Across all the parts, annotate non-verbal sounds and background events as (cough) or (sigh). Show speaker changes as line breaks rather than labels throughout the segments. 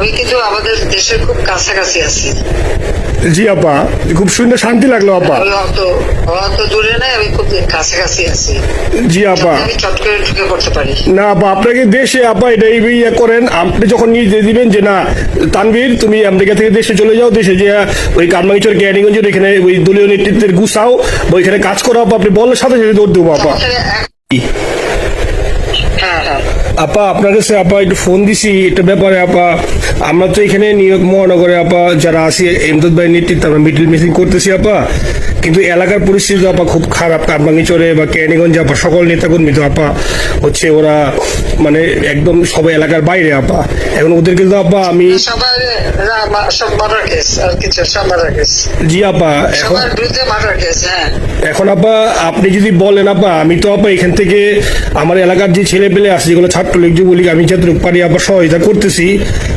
আমি কিন্তু আমাদের দেশের খুব কাছাকাছি আছি।
জি আপা। খুব শুনে শান্তি লাগল আপা।
দূরে নাই আমি খুব কাছাকাছি আছি।
জি আপা।
আমি চট করে ঢুকে পড়তে পারি।
না আপা আপনাকে দেশে আপা এটা এই ইয়ে করেন আপনি যখন নিয়ে দিবেন যে না তানভীর তুমি আমেরিকা থেকে দেশে চলে যাও দেশে যে ওই কারমাঙ্গিচর ক্যারিগঞ্জের এখানে ওই দলীয় নেতৃত্বের গুছাও বা ওইখানে কাজ করো আপা আপনি বলার সাথে সাথে দৌড় দেবো আপা।
হ্যাঁ হ্যাঁ।
আপা আপনার কাছে আপা একটু ফোন দিছি এটা ব্যাপারে আপা। আমরা তো এখানে নিউ ইয়র্ক মহানগরে আপা যারা আছি এমদাদ ভাই নেতৃত্বে আমরা মিটিং মিটিং করতেছি আপা। কিন্তু এলাকার পরিস্থিতি আপা খুব খারাপ চরে বা ক্যানিগঞ্জ আপা সকল নেতাকর্মী তো আপা হচ্ছে ওরা মানে একদম সবাই এলাকার বাইরে আপা। এখন ওদের কিন্তু আপা আমি জি আপা এখন
হ্যাঁ।
এখন আপা আপনি যদি বলেন আপা আমি তো আপা এখান থেকে আমার এলাকার যে ছেলে পেলে আছে যেগুলো ছাত্রলীগ যুবলীগ আমি যতটুকু পারি আপা সহায়তা করতেছি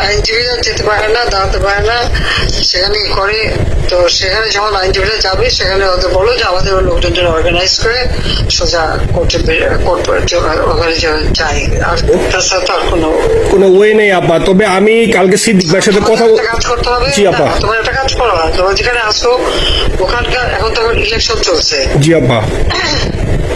আইনজীবীরা যেতে পারে না দাঁড়াতে পারে না সেখানে করে তো সেখানে যখন আইনজীবীরা যাবে সেখানে ওদের বলো যে আমাদের লোকজন অর্গানাইজ করে সোজা কোর্টে কোর্ট ওখানে যাই আর তাছাড়া তো আর কোনো
কোনো ওয়ে নেই আপা তবে আমি কালকে সিদ্দিক ভাইয়ের সাথে কথা
কাজ করতে হবে
জি আপা
তোমার একটা কাজ করো তোমার যেখানে আসো ওখানকার এখন তো ইলেকশন চলছে।
জি আপা (coughs)